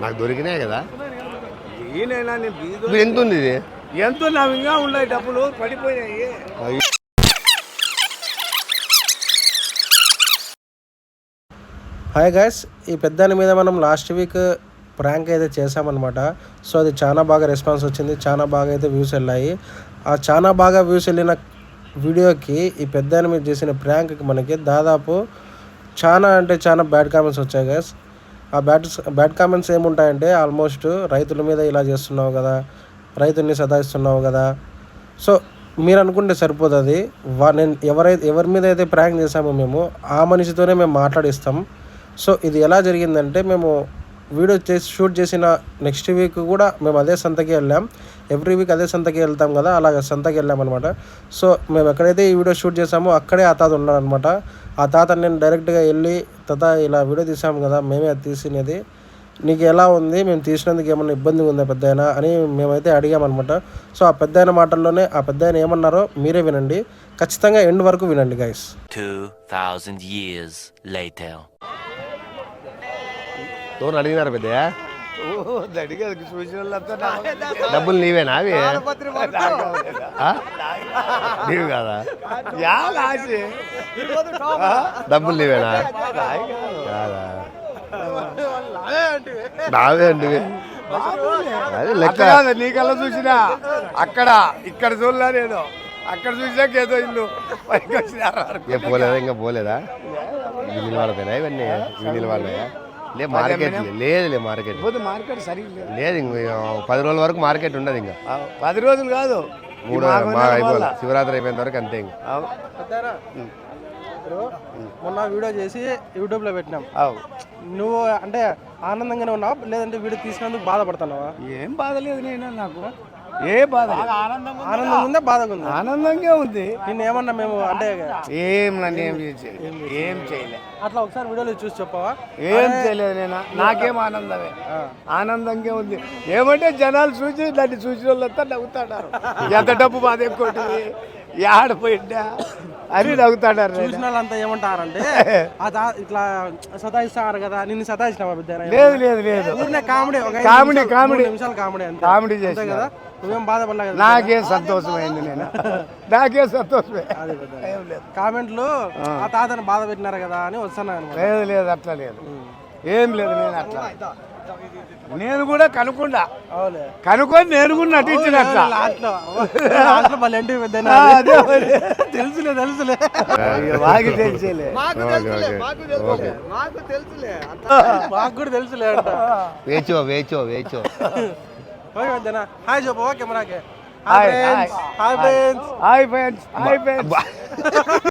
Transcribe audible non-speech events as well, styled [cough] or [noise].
నాకు దొరికినాయి కదా. ఈయనైనా నేను బీదో ఇప్పుడు ఎంత ఉంది ఇది ఎంతో నా ఇంకా ఉన్నాయి డబ్బులు పడిపోయాయి హాయ్ గైస్ ఈ పెద్దాని మీద మనం లాస్ట్ వీక్ ప్రాంక్ అయితే చేసామన్నమాట సో అది చాలా బాగా రెస్పాన్స్ వచ్చింది చాలా బాగా అయితే వ్యూస్ వెళ్ళాయి. ఆ చాలా బాగా వ్యూస్ వెళ్ళిన వీడియోకి ఈ పెద్దాని మీద చేసిన ప్రాంక్కి మనకి దాదాపు చాలా అంటే చాలా బ్యాడ్ కామెంట్స్ వచ్చాయి గైస్ ఆ బ్యాడ్ బ్యాడ్ కామెంట్స్ ఏముంటాయంటే ఆల్మోస్ట్ రైతుల మీద ఇలా చేస్తున్నావు కదా రైతుల్ని సదాయిస్తున్నావు కదా. సో మీరు అనుకుంటే సరిపోతుంది. వా నేను ఎవరైతే ఎవరి మీద అయితే ప్రాంక్ చేశామో మేము ఆ మనిషితోనే మేము మాట్లాడిస్తాం. సో ఇది ఎలా జరిగిందంటే మేము వీడియో చేసి షూట్ చేసిన నెక్స్ట్ వీక్ కూడా మేము అదే సంతకి వెళ్ళాం. ఎవ్రీ వీక్ అదే సంతకి వెళ్తాం కదా అలాగ సంతకి వెళ్ళాం అనమాట సో మేము ఎక్కడైతే ఈ వీడియో షూట్ చేసామో అక్కడే ఆ తాత ఉన్నాడనమాట ఆ తాత నేను డైరెక్ట్గా వెళ్ళి తాత ఇలా వీడియో తీసాం కదా మేమే అది తీసినది. నీకు ఎలా ఉంది? మేము తీసినందుకు ఏమన్నా ఇబ్బంది ఉందా పెద్ద అని మేమైతే అడిగామన్నమాట సో ఆ పెద్ద మాటల్లోనే ఆ పెద్ద ఏమన్నారో మీరే వినండి. ఖచ్చితంగా ఎండ్ వరకు వినండి గైస్ 2,000 years later. లోన్ అడిగినారు పెద్ద డబ్బులు నీవేనా అవి? నీవు కాదా? డబ్బులు నీవేనా? కాదా? నావే అండి అదే లెక్క. నీకల్లా చూసినా. అక్కడ ఇక్కడ చూడలే నేను. అక్కడ చూసాక ఏదో ఇల్లు. పైకి వచ్చినారు. ఏ పోలేదా? ఇంకా పోలేదా? ఇవి నిలబడతాయినా ఇవన్నీ? ఇవి నిలబడ్డాయా లే మార్కెట్ లేదు లే మార్కెట్. పోతే మార్కెట్ సరిగ్గా లేదు. లేదు ఇంక పది రోజుల వరకు మార్కెట్ ఉండదు ఇంకా. పది రోజులు కాదు. మూడు వల్ల. శివరాత్రి అయిపోయిన వరకు అంతే ఇంకా. మొన్న వీడియో చేసి యూట్యూబ్లో పెట్టినాం. నువ్వు అంటే ఆనందంగానే ఉన్నావా? లేదంటే వీడియో తీసినందుకు బాధపడుతున్నావా? ఏం బాధ లేదు నేను నాకు? ఏ బాధ లేదు. ఆనందంగా ఉందా? బాధగా ఉందా? ఆనందంగా ఉంది. నిన్ను ఏమన్నా మేము అంటే ఏం నన్ను ఏం ఏం చేయలే అట్లా ఒకసారి వీడియోలో చూసి చెప్పవా? ఏం చేయలేదు నేను. నాకేం ఆనందమే. ఆనందంగా ఉంది. ఏమంటే జనాలు చూసి దాన్ని చూసిన వాళ్ళంతా నవ్వుతాడారు ఎంత డబ్బు బాధ ఎక్కువ ఆడపోయిందా అని నవ్వుతాడారు చూసిన వాళ్ళంతా ఏమంటారంటే [laughs] ఆ తా- ఇట్లా సతాయిస్తారు కదా నిన్ను సతాయించినావా బిడ్డ లేదు లేదు లేదు. Comedy comedy, comedy. మూడు నిమిషాలు కామెడీ అంతే. కామెడీ చేసిన. కదా? నువ్వేం బాధపడలే కదా? నాకేం సంతోషమైంది నేను. [laughs] నాకేం సంతోషమే. కామెంట్లు ఆ. తాతని బాధ పెట్టినారు కదా అని వస్తున్నాయి అనమాట లేదు లేదు అట్లా లేదు. ఏం లేదు నేను అట్లా. నేను కూడా కనుక్కుండా అవులే కనుక్కొని నేను కూడా [laughs] మరి. తెలుసులే తెలుసులే. వాకి తెలిసేలే. [laughs] మాకు కూడా తెలుసులే వేచో వేచో వేచో. ఓకే హాయ్ చెప్పు ఓకే మనకి. Hi, hi. Friends hi friends hi friends hi friends